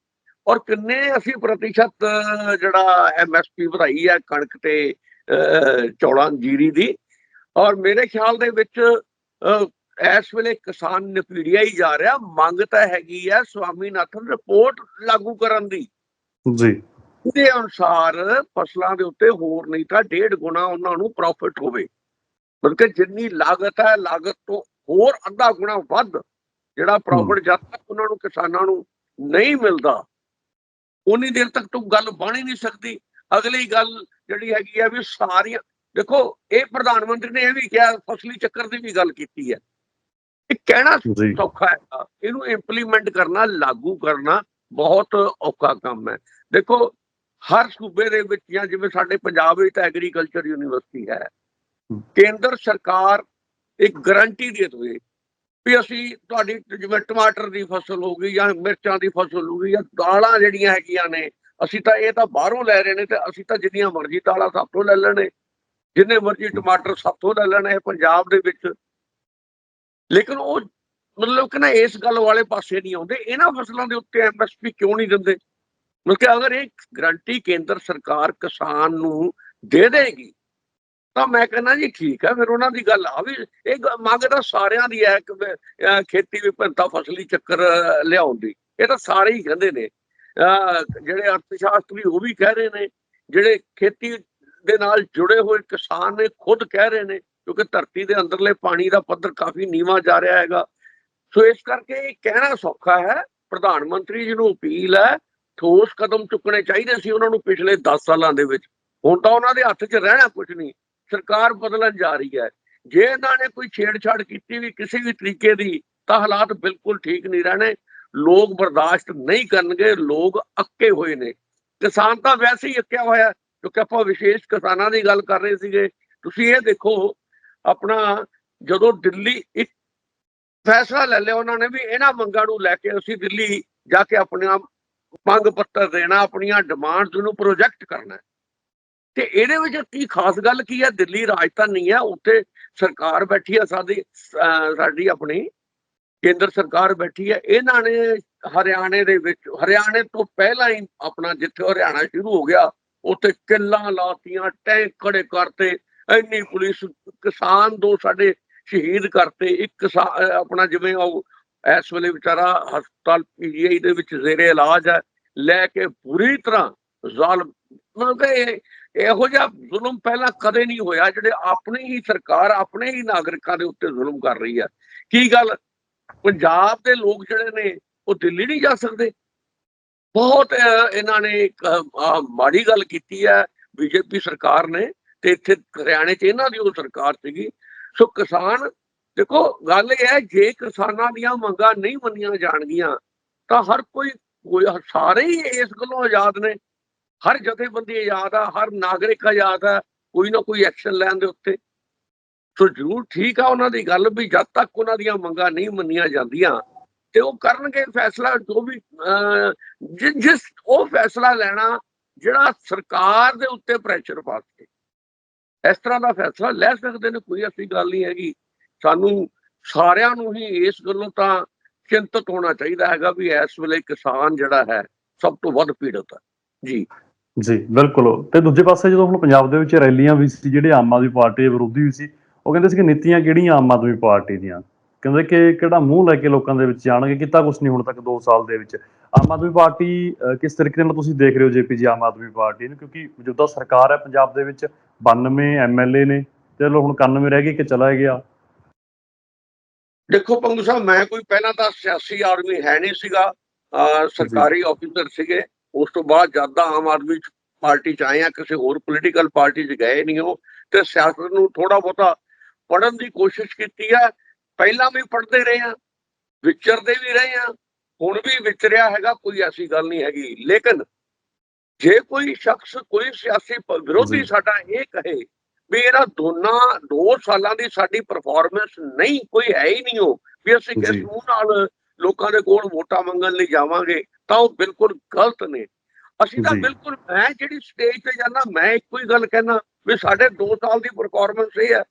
[SPEAKER 2] ਔਰ ਕਿੰਨੇ ਅਸੀਂ ਪ੍ਰਤੀਸ਼ਤ ਅਹ, ਜਿਹੜਾ ਐਮਐਸਪੀ ਵਧਾਈ ਹੈ ਕਣਕ ਤੇ ਅਹ, ਚੌਲਾਂ ਜੀਰੀ ਦੀ। ਔਰ ਮੇਰੇ ਖਿਆਲ ਦੇ ਵਿੱਚ ਇਸ ਵੇਲੇ ਕਿਸਾਨ ਨਪੀੜਿਆ ਹੀ ਜਾ ਰਿਹਾ। ਮੰਗ ਤਾਂ ਹੈਗੀ ਹੈ ਸਵਾਮੀਨਾਥਨ ਰਿਪੋਰਟ ਲਾਗੂ ਕਰਨ ਦੀ।
[SPEAKER 1] ਜੀ।
[SPEAKER 2] ਉਹਦੇ ਅਨੁਸਾਰ ਫਸਲਾਂ ਦੇ ਉੱਤੇ ਹੋਰ ਨਹੀਂ ਤਾਂ ਡੇਢ ਗੁਣਾ ਉਹਨਾਂ ਨੂੰ ਪ੍ਰੋਫਿਟ ਹੋਵੇ। ਬਲਕਿ ਜਿੰਨੀ ਲਾਗਤ ਹੈ ਲਾਗਤ ਤੋਂ ਹੋਰ ਅੱਧਾ ਗੁਣਾ ਵੱਧ ਜਿਹੜਾ ਪ੍ਰੋਫਿਟ ਜਦ ਤੱਕ ਉਹਨਾਂ ਨੂੰ ਕਿਸਾਨਾਂ ਨੂੰ ਨਹੀਂ ਮਿਲਦਾ ਉਨੀ ਦੇਰ ਤੱਕ ਤੋਂ ਗੱਲ ਬਣ ਹੀ ਨਹੀਂ ਸਕਦੀ। ਅਗਲੀ ਗੱਲ ਜਿਹੜੀ ਹੈਗੀ ਆ ਵੀ ਸਾਰੀਆਂ ਦੇਖੋ ਇਹ ਪ੍ਰਧਾਨ ਮੰਤਰੀ ਨੇ ਇਹ ਵੀ ਕਿਹਾ ਫਸਲੀ ਚੱਕਰ ਦੀ ਵੀ ਗੱਲ ਕੀਤੀ ਹੈ। ਇਹ ਕਹਿਣਾ ਸੌਖਾ ਹੈ ਇਹਨੂੰ ਇੰਪਲੀਮੈਂਟ ਕਰਨਾ ਲਾਗੂ ਕਰਨਾ ਬਹੁਤ ਔਖਾ ਕੰਮ ਹੈ। ਦੇਖੋ ਹਰ ਸੂਬੇ ਦੇ ਵਿੱਚ ਜਾਂ ਜਿਵੇਂ ਸਾਡੇ ਪੰਜਾਬ ਵਿੱਚ ਐਗਰੀਕਲਚਰ ਯੂਨੀਵਰਸਿਟੀ ਹੈ। ਕੇਂਦਰ ਸਰਕਾਰ ਇੱਕ ਗਾਰੰਟੀ ਦੇ ਦੇਵੇ ਵੀ ਅਸੀਂ ਤੁਹਾਡੀ ਜਿਵੇਂ ਟਮਾਟਰ ਦੀ ਫਸਲ ਹੋ ਗਈ ਜਾਂ ਮਿਰਚਾਂ ਦੀ ਫਸਲ ਹੋ ਗਈ ਜਾਂ ਦਾਲਾਂ ਜਿਹੜੀਆਂ ਹੈਗੀਆਂ ਨੇ, ਅਸੀਂ ਤਾਂ ਇਹ ਤਾਂ ਬਾਹਰੋਂ ਲੈ ਰਹੇ ਨੇ ਤੇ ਅਸੀਂ ਤਾਂ ਜਿੰਨੀਆਂ ਮਰਜ਼ੀ ਦਾਲਾਂ ਸਭ ਤੋਂ ਲੈ ਲੈਣੇ, ਜਿੰਨੇ ਮਰਜ਼ੀ ਟਮਾਟਰ ਸਭ ਤੋਂ ਲੈ ਲੈਣੇ ਪੰਜਾਬ ਦੇ ਵਿੱਚ। ਲੇਕਿਨ ਉਹ ਮਤਲਬ ਕਿ ਨਾ ਇਸ ਗੱਲ ਵਾਲੇ ਪਾਸੇ ਨਹੀਂ ਆਉਂਦੇ, ਇਹਨਾਂ ਫਸਲਾਂ ਦੇ ਉੱਤੇ ਐਮਐਸਪੀ ਕਿਉਂ ਨਹੀਂ ਦਿੰਦੇ? ਮਤਲਬ ਅਗਰ ਇਹ ਗਰੰਟੀ ਕੇਂਦਰ ਸਰਕਾਰ ਕਿਸਾਨ ਨੂੰ ਦੇ ਦੇਗੀ, ਤਾਂ ਮੈਂ ਕਹਿੰਦਾ ਜੀ ਠੀਕ ਹੈ, ਫਿਰ ਉਹਨਾਂ ਦੀ ਗੱਲ ਆ ਵੀ ਇਹ ਮੰਗ ਤਾਂ ਸਾਰਿਆਂ ਦੀ ਹੈ ਕਿ ਖੇਤੀ ਵਿਭਿੰਨਤਾ ਫਸਲੀ ਚੱਕਰ ਲਿਆਉਣ ਦੀ। ਇਹ ਤਾਂ ਸਾਰੇ ਹੀ ਕਹਿੰਦੇ ਨੇ। ਜਿਹੜੇ ਅਰਥ ਸ਼ਾਸਤਰੀ ਉਹ ਵੀ ਕਹਿ ਰਹੇ ਨੇ, ਜਿਹੜੇ ਖੇਤੀ ਦੇ ਨਾਲ ਜੁੜੇ ਹੋਏ ਕਿਸਾਨ ਨੇ ਖੁਦ ਕਹਿ ਰਹੇ ਨੇ, ਕਿਉਂਕਿ ਧਰਤੀ ਦੇ ਅੰਦਰਲੇ ਪਾਣੀ ਦਾ ਪੱਧਰ ਕਾਫੀ ਨੀਵਾਂ ਜਾ ਰਿਹਾ ਹੈਗਾ। ਸੋ ਇਸ ਕਰਕੇ ਇਹ ਕਹਿਣਾ ਸੌਖਾ ਹੈ, ਪ੍ਰਧਾਨ ਮੰਤਰੀ ਜੀ ਨੂੰ ਅਪੀਲ ਹੈ ਠੋਸ ਕਦਮ ਚੁੱਕਣੇ ਚਾਹੀਦੇ ਸੀ ਉਹਨਾਂ ਨੂੰ ਪਿਛਲੇ 10 ਸਾਲਾਂ ਦੇ ਵਿੱਚ। ਹੁਣ ਤਾਂ ਉਹਨਾਂ ਦੇ ਹੱਥ 'ਚ ਰਹਿਣਾ ਕੁਝ ਨਹੀਂ। ਸਰਕਾਰ ਬਦਲਣ ਜਾ ਰਹੀ ਹੈ। ਜੇ ਇਹਨਾਂ ਨੇ ਕੋਈ ਛੇੜਛਾੜ ਕੀਤੀ ਵੀ ਕਿਸੇ ਵੀ ਤਰੀਕੇ ਦੀ, ਤਾਂ ਹਾਲਾਤ ਬਿਲਕੁਲ ਠੀਕ ਨਹੀਂ ਰਹਿਣੇ। ਲੋਕ ਬਰਦਾਸ਼ਤ ਨਹੀਂ ਕਰਨਗੇ। ਲੋਕ ਅੱਕੇ ਹੋਏ ਨੇ। ਕਿਸਾਨ ਤਾਂ ਵੈਸੇ ਹੀ ਅੱਕਿਆ ਹੋਇਆ ਕਿਉਂਕਿ ਆਪਾਂ ਵਿਸ਼ੇਸ਼ ਕਿਸਾਨਾਂ ਦੀ ਗੱਲ ਕਰ ਰਹੇ ਸੀਗੇ। ਤੁਸੀਂ ਇਹ ਦੇਖੋ, ਆਪਣਾ ਜਦੋਂ ਦਿੱਲੀ ਇੱਕ ਫੈਸਲਾ ਲੈ ਲਿਆ ਉਹਨਾਂ ਨੇ ਵੀ ਇਹਨਾਂ ਮੰਗਾਂ ਨੂੰ ਲੈ ਕੇ ਅਸੀਂ ਦਿੱਲੀ ਜਾ ਕੇ ਆਪਣੇ ਆਪ ਮੰਗ ਪੱਤਰ ਦੇਣਾ, ਆਪਣੀਆਂ ਡਿਮਾਂਡਸ ਨੂੰ ਪ੍ਰੋਜੈਕਟ ਕਰਨਾ। ਤੇ ਇਹਦੇ ਵਿੱਚ ਕੀ ਖਾਸ ਗੱਲ ਕੀ ਹੈ ਦਿੱਲੀ ਰਾਜਧਾਨੀ ਹੈ ਉੱਥੇ ਸਰਕਾਰ ਬੈਠੀ ਹੈ ਸਾਡੀ ਸਾਡੀ ਆਪਣੀ, ਕੇਂਦਰ ਸਰਕਾਰ ਬੈਠੀ ਹੈ ਇਹਨਾਂ ਨੇ ਹਰਿਆਣੇ ਦੇ ਵਿੱਚ, ਹਰਿਆਣੇ ਤੋਂ ਪਹਿਲਾਂ ਹੀ ਆਪਣਾ ਜਿੱਥੇ ਹਰਿਆਣਾ ਸ਼ੁਰੂ ਹੋ ਗਿਆ, ਉੱਥੇ ਕਿੱਲਾਂ ਲਾਤੀਆਂ, ਟੈਂਕ ਖੜੇ ਕਰਤੇ, ਇੰਨੀ ਪੁਲਿਸ, ਕਿਸਾਨ ਦੋ ਸਾਡੇ ਸ਼ਹੀਦ ਕਰਤੇ, ਇੱਕ ਕਿਸਾ- ਆਪਣਾ ਜਿਵੇਂ ਉਹ, ਇਸ ਵੇਲੇ ਵਿਚਾਰਾ ਹਸਪਤਾਲ ਪੀਜੀਆਈ ਦੇ ਵਿੱਚ ਜ਼ੇਰੇ ਇਲਾਜ ਹੈ ਲੈ ਕੇ ਪੂਰੀ ਤਰ੍ਹਾਂ ਜ਼ਾਲਮ। ਮਤਲਬ ਕਿ ਇਹੋ ਜਿਹਾ ਜ਼ੁਲਮ ਪਹਿਲਾਂ ਕਦੇ ਨਹੀਂ ਹੋਇਆ ਜਿਹੜੇ ਆਪਣੀ ਹੀ ਸਰਕਾਰ, ਆਪਣੇ ਹੀ ਨਾਗਰਿਕਾਂ ਦੇ ਉੱਤੇ ਜ਼ੁਲਮ ਕਰ ਰਹੀ ਹੈ ਕੀ ਗੱਲ? ਪੰਜਾਬ ਦੇ ਲੋਕ ਜਿਹੜੇ ਨੇ, ਉਹ ਦਿੱਲੀ ਨਹੀਂ ਜਾ ਸਕਦੇ। ਬਹੁਤ ਇਹਨਾਂ ਨੇ ਮਾੜੀ ਗੱਲ ਕੀਤੀ ਹੈ। ਬੀਜੇਪੀ ਸਰਕਾਰ ਨੇ ਤੇ ਇੱਥੇ ਹਰਿਆਣੇ 'ਚ ਇਹਨਾਂ ਦੀ ਉਹ ਸਰਕਾਰ ਸੀਗੀ। ਸੋ ਕਿਸਾਨ, ਦੇਖੋ, ਗੱਲ ਇਹ ਹੈ, ਜੇ ਕਿਸਾਨਾਂ ਦੀਆਂ ਮੰਗਾਂ ਨਹੀਂ ਮੰਨੀਆਂ ਜਾਣਗੀਆਂ, ਤਾਂ ਹਰ ਕੋਈ ਕੋਈ ਸਾਰੇ ਹੀ ਇਸ ਗੱਲੋਂ ਆਜ਼ਾਦ ਨੇ। ਹਰ ਜਥੇਬੰਦੀ ਆਜ਼ਾਦ ਆ ਹਰ ਨਾਗਰਿਕ ਆਜ਼ਾਦ ਆ ਕੋਈ ਨਾ ਕੋਈ ਐਕਸ਼ਨ ਲੈਣ ਦੇ ਉੱਤੇ। ਸੋ ਜ਼ਰੂਰ ਠੀਕ ਆ ਉਹਨਾਂ ਦੀ ਗੱਲ ਵੀ ਜਦ ਤੱਕ ਉਹਨਾਂ ਦੀਆਂ ਮੰਗਾਂ ਨਹੀਂ ਮੰਨੀਆਂ ਜਾਂਦੀਆਂ ਤੇ ਉਹ ਕਰਨਗੇ ਫੈਸਲਾ ਜੋ ਵੀ ਅਹ, ਜਿਸ ਉਹ ਫੈਸਲਾ ਲੈਣਾ ਜਿਹੜਾ ਸਰਕਾਰ ਦੇ ਉੱਤੇ ਪ੍ਰੈਸ਼ਰ ਪਾ ਕੇ ਇਸ ਤਰ੍ਹਾਂ ਦਾ ਫੈਸਲਾ ਲੈ ਸਕਦੇ ਨੇ ਕੋਈ ਐਸੀ ਗੱਲ ਨਹੀਂ ਹੈਗੀ। ਸਾਨੂੰ ਸਾਰਿਆਂ ਨੂੰ ਹੀ ਇਸ ਗੱਲੋਂ ਤਾਂ ਚਿੰਤਤ ਹੋਣਾ ਚਾਹੀਦਾ ਹੈਗਾ ਵੀ ਇਸ ਵੇਲੇ ਕਿਸਾਨ ਜਿਹੜਾ ਹੈ, ਸਭ ਤੋਂ ਵੱਧ ਪੀੜਤ ਹੈ। ਜੀ।
[SPEAKER 1] ਜੀ, ਬਿਲਕੁਲ। ਤੇ ਦੂਜੇ ਪਾਸੇ ਜਦੋਂ ਹੁਣ ਪੰਜਾਬ ਦੇ ਵਿੱਚ ਰੈਲੀਆਂ ਵੀ ਸੀ, ਜਿਹੜੇ ਆਮ ਆਦਮੀ ਪਾਰਟੀ ਦੇ ਵਿਰੋਧੀ ਵੀ ਸੀ, ਉਹ ਕਹਿੰਦੇ ਸੀ ਕਿ ਨੀਤੀਆਂ ਕਿਹੜੀਆਂ ਆਮ ਆਦਮੀ ਪਾਰਟੀ ਦੀਆਂ? ਕਹਿੰਦੇ ਕਿ ਕਿਹੜਾ ਮੂੰਹ ਲੈ ਕੇ ਲੋਕਾਂ ਦੇ ਵਿੱਚ ਜਾਣਗੇ, ਕੀਤਾ ਕੁਝ ਨਹੀਂ ਹੁਣ ਤੱਕ 2 ਸਾਲ ਦੇ ਵਿੱਚ। ਆਮ ਆਦਮੀ ਪਾਰਟੀ ਕਿਸ ਤਰੀਕੇ ਨਾਲ ਤੁਸੀਂ ਦੇਖ ਰਹੇ ਹੋ ਜੇਪੀਜੀ ਆਮ ਆਦਮੀ ਪਾਰਟੀ ਨੂੰ? ਕਿਉਂਕਿ ਮੌਜੂਦਾ ਸਰਕਾਰ ਹੈ, ਪੰਜਾਬ ਦੇ ਵਿੱਚ 92 ਐਮਐਲਏ ਨੇ ਚਲੋ ਹੁਣ 91 ਰਹਿ ਗਏ ਕਿ ਚਲਾ ਗਿਆ।
[SPEAKER 2] ਦੇਖੋ ਪੰਗੂ ਸਾਹਿਬ ਮੈਂ ਕੋਈ ਪਹਿਲਾਂ ਤਾਂ ਸਿਆਸੀ ਆਦਮੀ ਹੈ ਨਹੀਂ ਸੀਗਾ ਸਰਕਾਰੀ ਆਫੀਸਰ ਸੀਗੇ। ਉਸ ਤੋਂ ਬਾਅਦ ਜਦ ਦਾ ਆਮ ਆਦਮੀ ਪਾਰਟੀ ਚ ਆਏ ਆ ਕਿਸੇ ਹੋਰ ਪੋਲੀਟੀਕਲ ਪਾਰਟੀ ਚ ਗਏ ਨਹੀਂ ਹੋ ਤੇ ਸਿਆਸਤ ਨੂੰ ਥੋੜਾ ਬਹੁਤਾ ਪੜਨ ਦੀ ਕੋਸ਼ਿਸ਼ ਕੀਤੀ ਹੈ ਪਹਿਲਾਂ ਵੀ ਪੜਦੇ ਰਹੇ ਆ ਵਿਚਰਦੇ ਵੀ ਰਹੇ ਆ ਹੁਣ ਵੀ ਵਿਚਰਿਆ ਹੈਗਾ ਕੋਈ ਐਸੀ ਗੱਲ ਨਹੀਂ ਹੈਗੀ। ਲੇਕਿਨ ਜੇ ਕੋਈ ਸ਼ਖਸ ਕੋਈ ਸਿਆਸੀ ਵਿਰੋਧੀ। ਸਾਡਾ ਇਹ ਕਹੇ ਵੀ ਇਹਨਾਂ ਦੋਨਾਂ ਦੋ ਸਾਲਾਂ ਦੀ ਸਾਡੀ ਪਰਫਾਰਮੈਂਸ ਨਹੀਂ ਕੋਈ ਹੈ ਹੀ ਨਹੀਂ ਉਹ ਵੀ ਅਸੀਂ ਕਿਸ। ਮੂੰਹ ਨਾਲ ਲੋਕਾਂ ਦੇ ਕੋਲ ਵੋਟਾਂ ਮੰਗਣ ਲਈ ਜਾਵਾਂਗੇ ਤਾਂ ਉਹ ਬਿਲਕੁਲ ਗਲਤ ਨੇ ਅਸੀਂ ਤਾਂ। ਬਿਲਕੁਲ ਮੈਂ ਜਿਹੜੀ ਸਟੇਜ ਤੇ ਜਾਂਦਾ ਮੈਂ ਇੱਕੋ ਹੀ ਗੱਲ ਕਹਿਣਾ ਵੀ ਸਾਡੇ 2 ਸਾਲ ਦੀ ਪਰਫਾਰਮੈਂਸ ਇਹ ਹੈ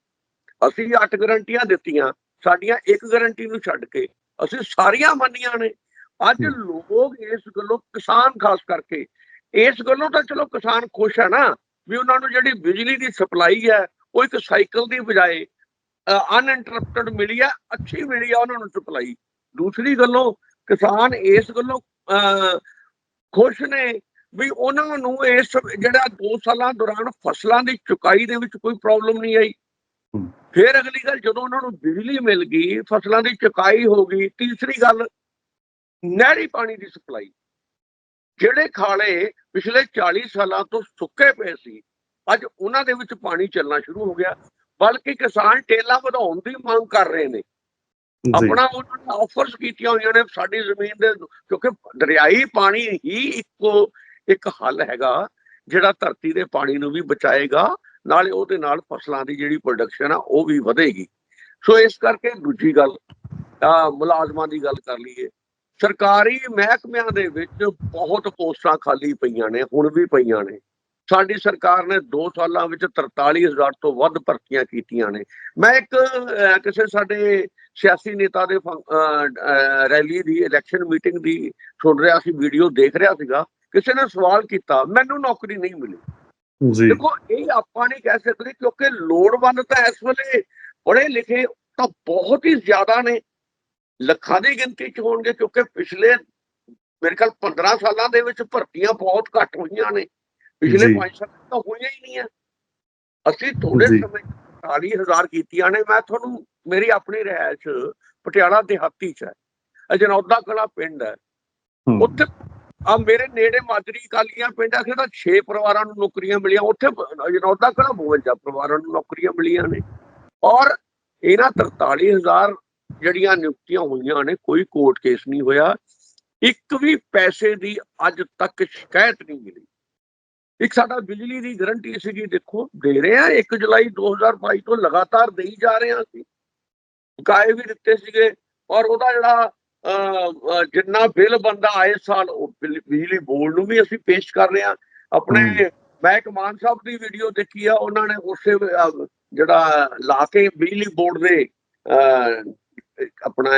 [SPEAKER 2] ਅਸੀਂ 8 ਗਰੰਟੀਆਂ ਦਿੱਤੀਆਂ ਸਾਡੀਆਂ ਇੱਕ ਗਰੰਟੀ ਨੂੰ ਛੱਡ ਕੇ ਅਸੀਂ ਸਾਰੀਆਂ ਮੰਨੀਆਂ ਨੇ ਅੱਜ। ਲੋਕ ਇਸ ਗੱਲੋਂ ਕਿਸਾਨ ਖਾਸ ਕਰਕੇ ਇਸ ਗੱਲੋਂ ਤਾਂ ਚਲੋ ਕਿਸਾਨ ਖੁਸ਼ ਹੈ ਨਾ ਵੀ ਉਹਨਾਂ ਨੂੰ ਜਿਹੜੀ ਬਿਜਲੀ ਦੀ ਸਪਲਾਈ ਹੈ ਉਹ ਇੱਕ ਸਾਈਕਲ ਦੀ ਬਜਾਏ ਅਨਇੰਟਰਪਟਡ ਮਿਲੀ ਹੈ ਅੱਛੀ ਮਿਲੀ ਹੈ ਉਹਨਾਂ ਨੂੰ ਸਪਲਾਈ। ਦੂਸਰੀ ਗੱਲੋਂ ਕਿਸਾਨ ਇਸ ਗੱਲੋਂ ਖੁਸ਼ ਨੇ ਵੀ ਉਹਨਾਂ ਨੂੰ ਇਸ ਜਿਹੜਾ 2 ਸਾਲਾਂ ਦੌਰਾਨ ਫਸਲਾਂ ਦੀ ਚੁਕਾਈ ਦੇ ਵਿੱਚ ਕੋਈ ਪ੍ਰੋਬਲਮ ਨਹੀਂ ਆਈ। ਫਿਰ ਅਗਲੀ ਗੱਲ ਜਦੋਂ ਉਹਨਾਂ ਨੂੰ ਬਿਜਲੀ ਮਿਲ ਗਈ ਫਸਲਾਂ ਦੀ ਚੁਕਾਈ ਹੋ ਗਈ ਤੀਸਰੀ ਗੱਲ ਨਹਿਰੀ ਪਾਣੀ ਦੀ ਸਪਲਾਈ। ਜਿਹੜੇ ਖਾਲੇ ਪਿਛਲੇ 40 ਸਾਲਾਂ ਤੋਂ ਸੁੱਕੇ ਪਏ ਸੀ ਅੱਜ ਉਹਨਾਂ ਦੇ ਵਿੱਚ ਪਾਣੀ ਚੱਲਣਾ ਸ਼ੁਰੂ ਹੋ ਗਿਆ। ਬਲਕਿ ਕਿਸਾਨ ਟੇਲਾ ਵਧਾਉਣ ਦੀ ਮੰਗ ਕਰ ਰਹੇ ਨੇ। ਆਪਣਾ ਉਹਨਾਂ ਨੇ ਆਫਰਸ ਕੀਤੀਆਂ ਹੋਈਆਂ ਨੇ ਸਾਡੀ ਜ਼ਮੀਨ ਦੇ ਕਿਉਂਕਿ ਦਰਿਆਈ ਪਾਣੀ ਹੀ ਇੱਕੋ ਇੱਕ ਹੱਲ ਹੈਗਾ ਜਿਹੜਾ ਧਰਤੀ ਦੇ ਪਾਣੀ ਨੂੰ ਵੀ ਬਚਾਏਗਾ ਨਾਲੇ ਉਹਦੇ ਨਾਲ ਫਸਲਾਂ ਦੀ ਜਿਹੜੀ ਪ੍ਰੋਡਕਸ਼ਨ ਆ ਉਹ ਵੀ ਵਧੇਗੀ। ਸੋ ਇਸ ਕਰਕੇ ਦੂਜੀ ਗੱਲ ਆ ਮੁਲਾਜ਼ਮਾਂ ਦੀ ਗੱਲ ਕਰ ਲਈਏ। ਸਰਕਾਰੀ ਮਹਿਕਮਿਆਂ ਦੇ ਵਿੱਚ ਬਹੁਤ ਪੋਸਟਾਂ ਖਾਲੀ ਪਈਆਂ ਨੇ ਹੁਣ ਵੀ ਪਈਆਂ ਨੇ। ਸਾਡੀ ਸਰਕਾਰ ਨੇ 2 ਸਾਲਾਂ ਵਿੱਚ 43000 ਤੋਂ ਵੱਧ ਭਰਤੀਆਂ ਕੀਤੀਆਂ ਨੇ। ਮੈਂ ਇੱਕ ਕਿਸੇ ਸਾਡੇ ਸਿਆਸੀ ਨੇਤਾ ਦੇ ਰੈਲੀ ਦੀ ਇਲੈਕਸ਼ਨ ਮੀਟਿੰਗ ਦੀ ਸੁਣ ਰਿਹਾ ਸੀ ਵੀਡੀਓ ਦੇਖ ਰਿਹਾ ਸੀਗਾ। ਕਿਸੇ ਨੇ ਸਵਾਲ ਕੀਤਾ ਮੈਨੂੰ ਨੌਕਰੀ ਨਹੀਂ ਮਿਲੀ।
[SPEAKER 1] ਜੀ।
[SPEAKER 2] ਦੇਖੋ ਇਹ ਆਪਾਂ ਨਹੀਂ ਕਹਿ ਸਕਦੇ ਕਿਉਂਕਿ ਲੋੜਵੰਦ ਤਾਂ ਇਸ ਵੇਲੇ ਪੜ੍ਹੇ ਲਿਖੇ ਤਾਂ ਬਹੁਤ ਹੀ ਜ਼ਿਆਦਾ ਨੇ। ਲੱਖਾਂ ਦੀ ਗਿਣਤੀ ਚ ਹੋਣਗੇ ਕਿਉਂਕਿ ਪਿਛਲੇ ਮੇਰੇ ਖਿਆਲ 15 ਸਾਲਾਂ ਦੇ ਵਿੱਚ ਭਰਤੀਆਂ ਬਹੁਤ ਘੱਟ ਹੋਈਆਂ ਨੇ। ਪਿਛਲੇ
[SPEAKER 1] ਜੀ।
[SPEAKER 2] 5 ਸਾਲ ਤਾਂ ਹੋਈਆਂ ਹੀ ਨਹੀਂ ਆ। ਅਸੀਂ ਥੋੜੇ। ਸਮੇਂ 40000 ਕੀਤੀਆਂ ਨੇ। ਮੈਂ ਤੁਹਾਨੂੰ ਮੇਰੀ ਆਪਣੀ ਰਿਹਾਇਸ਼ ਪਟਿਆਲਾ ਦਿਹਾਤੀ ਚ ਹੈ ਅਜਨੌਦਾ ਕਲਾ ਪਿੰਡ ਹੈ। ਉੱਥੇ ਆ ਮੇਰੇ ਨੇੜੇ ਮਾਜਰੀ ਕਾਲੀਆਂ ਪਿੰਡ ਆ ਤਾਂ 6 ਪਰਿਵਾਰਾਂ ਨੂੰ ਨੌਕਰੀਆਂ ਮਿਲੀਆਂ। ਉੱਥੇ ਜਨੌਦਾ ਕਿਹੜਾ 52 ਪਰਿਵਾਰਾਂ ਨੂੰ ਨੌਕਰੀਆਂ ਮਿਲੀਆਂ ਨੇ। ਔਰ ਇਹਨਾਂ 43000 ਜਿਹੜੀਆਂ ਨਿਯੁਕਤੀਆਂ ਹੋਈਆਂ ਨੇ ਕੋਈ ਕੋਰਟ ਕੇਸ ਨਹੀਂ ਹੋਇਆ। ਇੱਕ ਵੀ ਪੈਸੇ ਦੀ ਅੱਜ ਤੱਕ ਸ਼ਿਕਾਇਤ ਨਹੀਂ ਮਿਲੀ। ਇੱਕ ਸਾਡਾ ਬਿਜਲੀ ਦੀ ਗਾਰੰਟੀ ਸੀਗੀ ਦੇਖੋ ਦੇ ਰਹੇ ਆ 1 ਜੁਲਾਈ 2022 ਤੋਂ ਲਗਾਤਾਰ ਦੇਈ ਜਾ ਰਹੇ ਆ ਅਸੀਂ। ਬਕਾਏ ਵੀ ਦਿੱਤੇ ਸੀਗੇ ਔਰ ਉਹਦਾ ਜਿਹੜਾ ਜਿੰਨਾ ਬਿੱਲ ਬੰਦਾ ਆਏ ਸਾਲ ਉਹ ਬਿਜਲੀ ਬੋਰਡ ਨੂੰ ਵੀ ਅਸੀਂ ਪੇਸ਼ ਕਰ ਰਹੇ ਹਾਂ। ਆਪਣੇ ਮੈਂ ਇੱਕ ਮਾਨ ਸਾਹਿਬ ਦੀ ਵੀਡੀਓ ਦੇਖੀ ਆ ਉਹਨਾਂ ਨੇ ਉਸੇ ਜਿਹੜਾ ਲਾ ਕੇ ਬਿਜਲੀ ਬੋਰਡ ਦੇ ਆਪਣਾ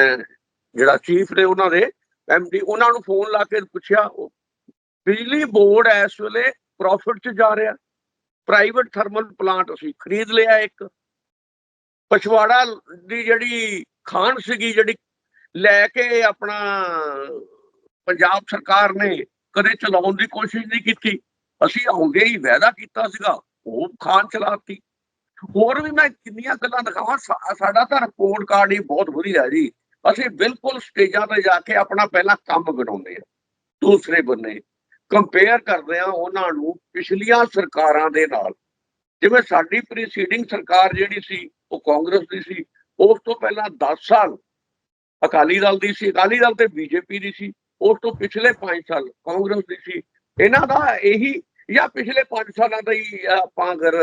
[SPEAKER 2] ਜਿਹੜਾ ਚੀਫ ਨੇ ਉਹਨਾਂ ਦੇ ਐਮਡੀ ਉਹਨਾਂ ਨੂੰ ਫੋਨ ਲਾ ਕੇ ਪੁੱਛਿਆ, ਉਹ ਬਿਜਲੀ ਬੋਰਡ ਇਸ ਵੇਲੇ ਪ੍ਰੋਫਿਟ 'ਚ ਜਾ ਰਿਹਾ। ਪ੍ਰਾਈਵੇਟ ਥਰਮਲ ਪਲਾਂਟ ਅਸੀਂ ਖਰੀਦ ਲਿਆ ਇੱਕ। ਪਛਵਾੜਾ ਦੀ ਜਿਹੜੀ ਖਾਨ ਸੀਗੀ, ਜਿਹੜੀ ਲੈ ਕੇ ਆਪਣਾ ਪੰਜਾਬ ਸਰਕਾਰ ਨੇ ਕਦੇ ਚਲਾਉਣ ਦੀ ਕੋਸ਼ਿਸ਼ ਨਹੀਂ ਕੀਤੀ। ਅਸੀਂ ਆਉਂਦੇ ਹੀ ਵਾਅਦਾ ਕੀਤਾ ਸੀਗਾ, ਉਹ ਖਾਨ ਚਲਾਤੀ ਹੋਰ ਵੀ ਮੈਂ ਕਿੰਨੀਆਂ ਗੱਲਾਂ ਦਿਖਾਵਾਂ ਸਾਡਾ ਤਾਂ ਰਿਪੋਰਟ ਕਾਰਡ ਹੀ ਬਹੁਤ ਵਧੀਆ ਜੀ। ਅਸੀਂ ਬਿਲਕੁਲ ਸਟੇਜਾਂ ਤੇ ਜਾ ਕੇ ਆਪਣਾ ਪਹਿਲਾਂ ਕੰਮ ਬਣਾਉਂਦੇ ਆ ਦੂਸਰੇ ਬੰਨੇ ਕੰਪੇਅਰ ਕਰਦੇ ਆ ਉਹਨਾਂ ਨੂੰ ਪਿਛਲੀਆਂ ਸਰਕਾਰਾਂ ਦੇ ਨਾਲ। ਜਿਵੇਂ ਸਾਡੀ ਪ੍ਰੀਸੀਡਿੰਗ ਸਰਕਾਰ ਜਿਹੜੀ ਸੀ, ਉਹ ਕਾਂਗਰਸ ਦੀ ਸੀ, ਉਸ ਤੋਂ ਪਹਿਲਾਂ 10 ਸਾਲ ਅਕਾਲੀ ਦਲ ਦੀ ਸੀ, ਅਕਾਲੀ ਦਲ ਤੇ ਬੀਜੇਪੀ ਦੀ ਸੀ, ਉਸ ਤੋਂ ਪਿਛਲੇ 5 ਸਾਲ ਕਾਂਗਰਸ ਦੀ ਸੀ। ਇਹਨਾਂ ਦਾ ਇਹੀ ਜਾਂ ਪਿਛਲੇ 5 ਸਾਲਾਂ ਦਾ ਹੀ ਆਪਾਂ ਅਗਰ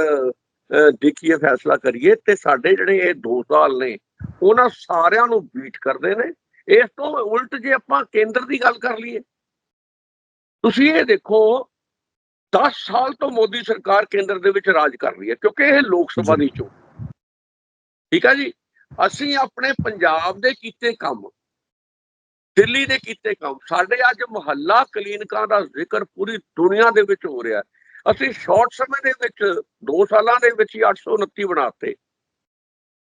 [SPEAKER 2] ਦੇਖੀਏ ਫੈਸਲਾ ਕਰੀਏ ਤੇ ਸਾਡੇ ਜਿਹੜੇ ਇਹ 2 ਸਾਲ ਨੇ ਉਹਨਾਂ ਸਾਰਿਆਂ ਨੂੰ ਬੀਟ ਕਰਦੇ ਨੇ। ਇਸ ਤੋਂ ਉਲਟ ਜੇ ਆਪਾਂ ਕੇਂਦਰ ਦੀ ਗੱਲ ਕਰ ਲਈਏ ਤੁਸੀਂ ਇਹ ਦੇਖੋ 10 ਸਾਲ ਤੋਂ ਮੋਦੀ ਸਰਕਾਰ ਕੇਂਦਰ ਦੇ ਵਿੱਚ ਰਾਜ ਕਰ ਰਹੀ ਹੈ ਕਿਉਂਕਿ ਇਹ ਲੋਕ ਸਭਾ ਦੀ ਚੋਣ। ਠੀਕ ਹੈ ਜੀ? ਅਸੀਂ ਆਪਣੇ ਪੰਜਾਬ ਦੇ ਕੀਤੇ ਕੰਮ ਦਿੱਲੀ ਦੇ ਕੀਤੇ ਕੰਮ ਸਾਡੇ ਅੱਜ ਮੁਹੱਲਾ ਕਲੀਨਿਕਾਂ ਦਾ ਜ਼ਿਕਰ ਪੂਰੀ ਦੁਨੀਆ ਦੇ ਵਿੱਚ ਹੋ ਰਿਹਾ। ਹੈ। ਅਸੀਂ ਸ਼ਾਰਟ ਸਮੇਂ ਦੇ ਵਿੱਚ 2 ਸਾਲਾਂ ਦੇ ਵਿੱਚ ਹੀ 829 ਬਣਾਤੇ।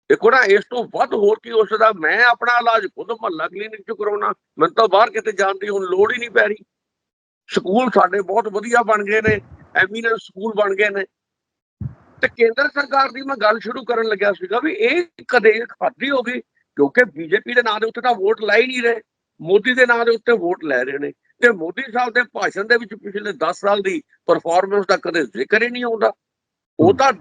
[SPEAKER 2] ਦੇਖੋ ਨਾ, ਇਸ ਤੋਂ ਵੱਧ ਹੋਰ ਕੀ ਹੋ ਸਕਦਾ? ਮੈਂ ਆਪਣਾ ਇਲਾਜ ਖੁਦ ਮਹੱਲਾ ਕਲੀਨਿਕ ਚ ਕਰਾਉਣਾ। ਮੈਨੂੰ ਤਾਂ ਬਾਹਰ ਕਿਤੇ ਜਾਣ ਦੀ ਹੁਣ ਲੋੜ ਹੀ ਨਹੀਂ ਪੈ ਰਹੀ। ਸਕੂਲ ਸਾਡੇ ਬਹੁਤ ਵਧੀਆ ਬਣ ਗਏ ਨੇ ਐਮੀਨੈਂਸ ਸਕੂਲ ਬਣ ਗਏ ਨੇ। ਤੇ ਕੇਂਦਰ ਸਰਕਾਰ ਦੀ ਮੈਂ ਗੱਲ ਸ਼ੁਰੂ ਕਰਨ ਲੱਗਿਆ ਸੀਗਾ ਵੀ ਇਹ ਕਦੇ ਖਾਦੀ ਹੋ ਗਈ ਕਿਉਂਕਿ ਬੀਜੇਪੀ ਦੇ ਨਾਂ ਦੇ ਉੱਤੇ ਤਾਂ ਵੋਟ ਲੈ ਹੀ ਨਹੀਂ ਰਹੇ। ਮੋਦੀ ਦੇ ਨਾਂ ਦੇ ਉੱਤੇ ਵੋਟ ਲੈ ਰਹੇ ਨੇ। ਤੇ ਮੋਦੀ ਸਾਹਿਬ ਦੇ ਭਾਸ਼ਣ ਦੇ ਵਿੱਚ ਪਿਛਲੇ 10 ਸਾਲ ਦੀ ਪਰਫਾਰਮੈਂਸ ਦਾ ਕਦੇ ਜ਼ਿਕਰ ਹੀ ਨਹੀਂ ਆਉਂਦਾ। ਉਹ ਤਾਂ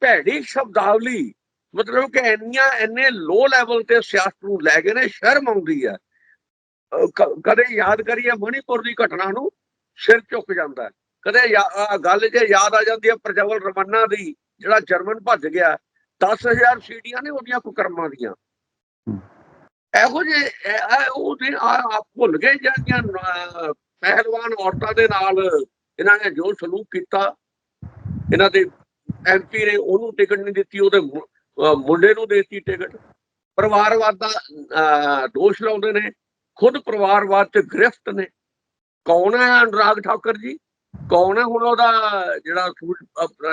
[SPEAKER 2] ਭੈੜੀ ਸ਼ਬਦਾਵਲੀ ਮਤਲਬ ਕਿ ਇੰਨੀਆਂ ਇੰਨੇ ਲੋ ਲੈਵਲ ਤੇ ਸਿਆਸਤ ਨੂੰ ਲੈ ਕੇ ਨੇ ਸ਼ਰਮ ਆਉਂਦੀ ਹੈ। ਕਦੇ ਯਾਦ ਕਰੀਏ ਮਣੀਪੁਰ ਦੀ ਘਟਨਾ ਨੂੰ ਸਿਰ ਝੁਕ ਜਾਂਦਾ ਕਦੇ ਗੱਲ ਜੇ ਯਾਦ ਆ ਜਾਂਦੀ ਹੈ ਪ੍ਰਜਵਲ ਰਮੰਨਾ ਦੀ ਜਿਹੜਾ ਜਰਮਨ ਭੱਜ ਗਿਆ 10000 ਸੀਟੀਆਂ ਨੇ ਉਹਦੀਆਂ ਕੁਕਰਮਾਂ ਦੀਆਂ। ਇਹੋ ਜਿਹੇ ਉਹ ਦਿਨ ਆ ਭੁੱਲ ਗਏ ਜਿਹੜੀਆਂ ਪਹਿਲਵਾਨ ਔਰਤਾਂ ਦੇ ਨਾਲ ਇਹਨਾਂ ਨੇ ਜੋ ਸਲੂਕ ਕੀਤਾ। ਇਹਨਾਂ ਦੇ ਐਮਪੀ ਨੇ ਉਹਨੂੰ ਟਿਕਟ ਨਹੀਂ ਦਿੱਤੀ, ਉਹਦੇ ਮੁੰਡੇ ਨੂੰ ਦੇਤੀ ਟਿਕਟ। ਪਰਿਵਾਰਵਾਦ ਦਾ ਦੋਸ਼ ਲਾਉਂਦੇ ਨੇ, ਖੁਦ ਪਰਿਵਾਰਵਾਦ ਤੇ ਗ੍ਰਿਫਤ ਨੇ। ਕੌਣ ਹੈ ਅਨੁਰਾਗ ਠਾਕਰ ਜੀ? ਕੌਣ ਹੈ ਹੁਣ ਉਹਦਾ ਜਿਹੜਾ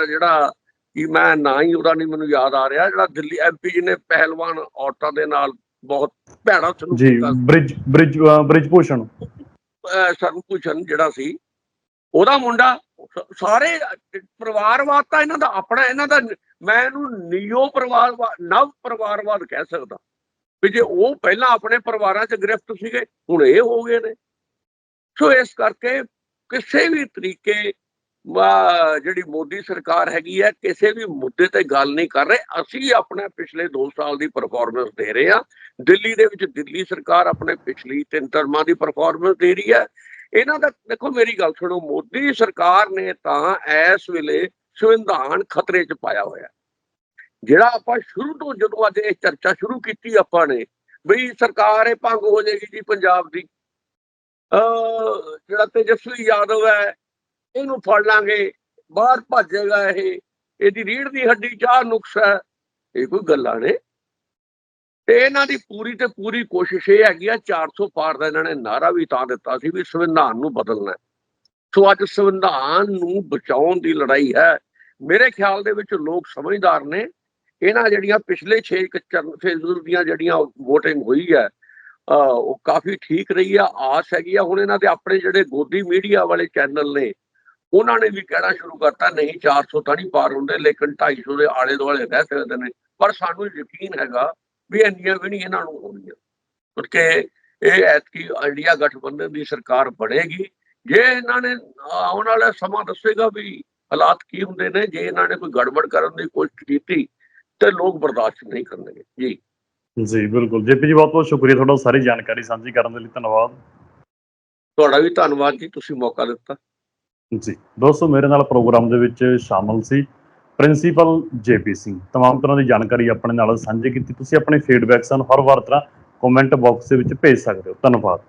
[SPEAKER 2] ਜਿਹੜਾ, ਕਿ ਮੈਂ ਨਾ ਹੀ ਉਹਦਾ ਨਹੀਂ ਮੈਨੂੰ ਯਾਦ ਆ ਰਿਹਾ, ਜਿਹੜਾ ਦਿੱਲੀ ਐਮਪੀ ਜੀ ਨੇ ਪਹਿਲਵਾਨ ਔਰਤਾਂ ਦੇ ਨਾਲ ਬਹੁਤ ਭੈੜਾ ਸਲੂਕ
[SPEAKER 1] ਜੀ
[SPEAKER 2] ਕੀਤਾ
[SPEAKER 1] ਬ੍ਰਿਜ ਬ੍ਰਿਜ ਬ੍ਰਿਜ ਭੂਸ਼ਣ।
[SPEAKER 2] ਅਹ ਸਰਵਭੂਸ਼ਣ ਜਿਹੜਾ ਸੀ ਉਹਦਾ ਮੁੰਡਾ ਸਾਰੇ ਪਰਿਵਾਰਵਾਦ ਤਾਂ ਇਹਨਾਂ ਦਾ ਆਪਣਾ ਇਹਨਾਂ ਦਾ ਮੈਂ ਇਹਨੂੰ ਨਿਓ ਪਰਿਵਾਰਵਾਦ ਨਵ ਪਰਿਵਾਰਵਾਦ ਕਹਿ ਸਕਦਾ। ਵੀ ਜੇ ਉਹ ਪਹਿਲਾਂ ਆਪਣੇ ਪਰਿਵਾਰਾਂ 'ਚ ਗ੍ਰਿਫਤ ਸੀਗੇ ਹੁਣ ਇਹ ਹੋ ਗਏ ਨੇ। ਸੋ ਇਸ ਕਰਕੇ ਕਿਸੇ ਵੀ ਤਰੀਕੇ ਜਿਹੜੀ ਮੋਦੀ ਸਰਕਾਰ ਹੈਗੀ ਹੈ, ਕਿਸੇ ਵੀ ਮੁੱਦੇ ਤੇ ਗੱਲ ਨਹੀਂ ਕਰ ਰਹੇ। ਅਸੀਂ ਆਪਣਾ ਪਿਛਲੇ 2 ਸਾਲ ਦੀ ਪਰਫਾਰਮੈਂਸ ਦੇ ਰਹੇ ਹਾਂ। ਦਿੱਲੀ ਦੇ ਵਿੱਚ ਦਿੱਲੀ ਸਰਕਾਰ ਆਪਣੇ ਪਿਛਲੀ ਤਿੰਨ ਟਰਮਾਂ ਦੀ ਪਰਫਾਰਮੈਂਸ ਦੇ ਰਹੀ ਹੈ। ਇਹਨਾਂ ਦਾ, ਦੇਖੋ ਮੇਰੀ ਗੱਲ ਸੁਣੋ, ਮੋਦੀ ਸਰਕਾਰ ਨੇ ਤਾਂ ਇਸ ਵੇਲੇ ਸੰਵਿਧਾਨ ਖਤਰੇ 'ਚ ਪਾਇਆ ਹੋਇਆ ਜਿਹੜਾ ਆਪਾਂ ਸ਼ੁਰੂ ਤੋਂ, ਜਦੋਂ ਅੱਜ ਇਹ ਚਰਚਾ ਸ਼ੁਰੂ ਕੀਤੀ ਆਪਾਂ ਨੇ, ਬਈ ਸਰਕਾਰ ਇਹ ਭੰਗ ਹੋ ਜਾਏਗੀ ਜੀ ਪੰਜਾਬ ਦੀ। ਅ ਜਿਹੜਾ ਤੇਜਸਵੀ ਯਾਦਵ ਹੈ ਇਹਨੂੰ ਫੜ ਲਾਂਗੇ, ਬਾਹਰ ਭੱਜੇਗਾ ਇਹ, ਇਹਦੀ ਰੀੜ ਦੀ ਹੱਡੀ ਚਾਹ ਨੁਕਸ ਹੈ, ਇਹ ਕੋਈ ਗੱਲਾਂ ਨੇ। ਤੇ ਇਹਨਾਂ ਦੀ ਪੂਰੀ ਤੇ ਪੂਰੀ ਕੋਸ਼ਿਸ਼ ਇਹ ਹੈਗੀ ਆ 400 ਪਾਰ ਦਾ ਇਹਨਾਂ ਨੇ ਨਾਰਾ ਵੀ ਤਾਂ ਦਿੱਤਾ ਸੀ ਵੀ ਸੰਵਿਧਾਨ ਨੂੰ ਬਦਲਣਾ ਸੋ ਅੱਜ ਸੰਵਿਧਾਨ ਨੂੰ ਬਚਾਉਣ ਦੀ ਲੜਾਈ ਹੈ। ਮੇਰੇ ਖਿਆਲ ਦੇ ਵਿੱਚ ਲੋਕ ਸਮਝਦਾਰ ਨੇ, ਇਹਨਾਂ ਜਿਹੜੀਆਂ ਪਿਛਲੇ 6 ਚਰਨ ਦੀਆਂ ਜਿਹੜੀਆਂ VOTING ਹੋਈ ਹੈ, ਅਹ ਉਹ ਕਾਫੀ ਠੀਕ ਰਹੀ ਆ, ਆਸ ਹੈਗੀ ਆ। ਹੁਣ ਇਹਨਾਂ ਦੇ ਆਪਣੇ ਜਿਹੜੇ ਗੋਦੀ ਮੀਡੀਆ ਵਾਲੇ ਚੈਨਲ ਨੇ ਉਹਨਾਂ ਨੇ ਵੀ ਕਹਿਣਾ ਸ਼ੁਰੂ ਕਰਤਾ ਨਹੀਂ 400 ਤਾਂ ਨਹੀਂ ਪਾਰ ਹੁੰਦੇ ਲੇਕਿਨ 250 ਦੇ ਆਲੇ ਦੁਆਲੇ ਰਹਿ ਸਕਦੇ ਨੇ। ਪਰ ਸਾਨੂੰ ਯਕੀਨ ਹੈਗਾ ਵੀ ਇੰਨੀਆਂ ਵੀ ਨਹੀਂ ਇਹਨਾਂ ਨੂੰ ਹੋਣਗੀਆਂ। ਕਿਉਂਕਿ ਇਹ ਐਤਕੀ ਇੰਡੀਆ ਗਠਬੰਧਨ ਦੀ ਸਰਕਾਰ ਬਣੇਗੀ। ਜੇ ਇਹਨਾਂ ਨੇ ਆਉਣ ਵਾਲਾ ਸਮਾਂ ਦੱਸੇਗਾ ਵੀ ਹਾਲਾਤ ਕੀ ਹੁੰਦੇ ਨੇ ਜੇ ਇਹਨਾਂ ਨੇ ਕੋਈ ਗੜਬੜ ਕਰਨ ਦੀ ਕੋਸ਼ਿਸ਼ ਕੀਤੀ ਤੇ ਲੋਕ ਬਰਦਾਸ਼ਤ ਨਹੀਂ ਕਰਨਗੇ। ਜੀ।
[SPEAKER 1] ਜੀ ਬਿਲਕੁਲ। ਜੇਪੀ ਜੀ ਬਹੁਤ ਬਹੁਤ ਸ਼ੁਕਰੀਆ ਤੁਹਾਡਾ ਸਾਰੀ ਜਾਣਕਾਰੀ ਸਾਂਝੀ ਕਰਨ ਦੇ ਲਈ। ਧੰਨਵਾਦ।
[SPEAKER 2] ਤੁਹਾਡਾ ਵੀ ਧੰਨਵਾਦ ਜੀ ਤੁਸੀਂ ਮੌਕਾ ਦਿੱਤਾ।
[SPEAKER 1] ਜੀ, ਦੋਸਤੋ ਮੇਰੇ ਨਾਲ ਪ੍ਰੋਗਰਾਮ ਦੇ ਵਿੱਚ ਸ਼ਾਮਲ ਸੀ ਪ੍ਰਿੰਸੀਪਲ ਜੇਪੀ ਸਿੰਘ। ਤਮਾਮ ਤਰ੍ਹਾਂ ਦੀ ਜਾਣਕਾਰੀ ਆਪਣੇ ਨਾਲ ਸਾਂਝੀ ਕੀਤੀ। ਤੁਸੀਂ ਆਪਣੇ ਫੀਡਬੈਕ ਸਾਨੂੰ ਹਰ ਵਾਰ ਤਰ੍ਹਾਂ ਕਮੈਂਟ ਬਾਕਸ ਦੇ ਵਿੱਚ ਭੇਜ ਸਕਦੇ ਹੋ। ਧੰਨਵਾਦ।